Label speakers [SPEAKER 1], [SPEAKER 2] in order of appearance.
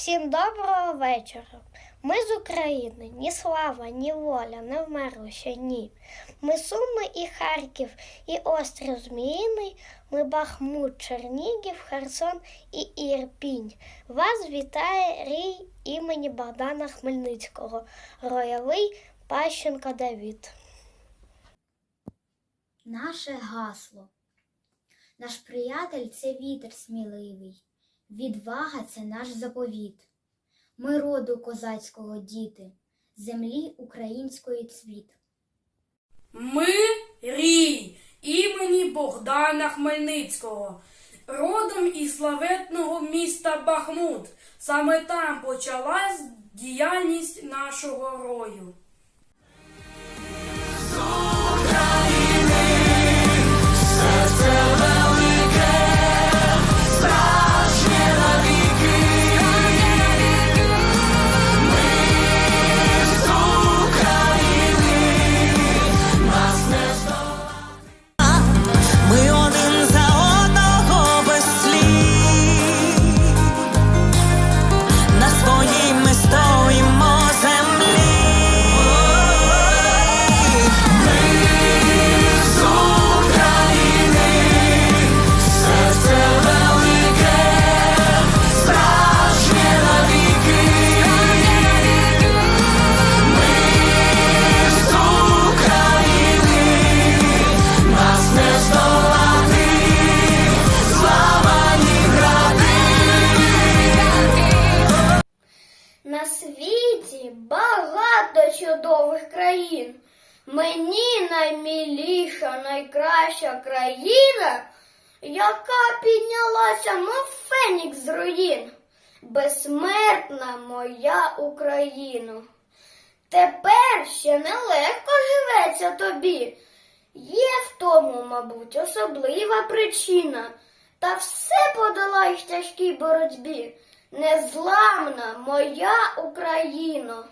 [SPEAKER 1] Всім доброго вечора. Ми з України, ні слава, ні воля не вмерли ще ні. Ми Суми і Харків, і острів Зміїний, ми Бахмут, Чернігів, Херсон і Ірпінь. Вас вітає рій імені Богдана Хмельницького, роялий Пащенко Давід.
[SPEAKER 2] Наше гасло. Наш приятель це вітер сміливий, відвага це наш заповіт. Ми роду козацького діти, землі української цвіт.
[SPEAKER 3] Ми рій імені Богдана Хмельницького, родом із славетного міста Бахмут. Саме там почалась діяльність нашого рою.
[SPEAKER 1] На світі багато чудових країн. Мені найміліша, найкраща країна, яка піднялася, мов фенікс з руїн. Безсмертна моя Україна. Тепер ще нелегко живеться тобі. Є в тому, мабуть, особлива причина, та все подолай в тяжкій боротьбі. Незламна моя Україна.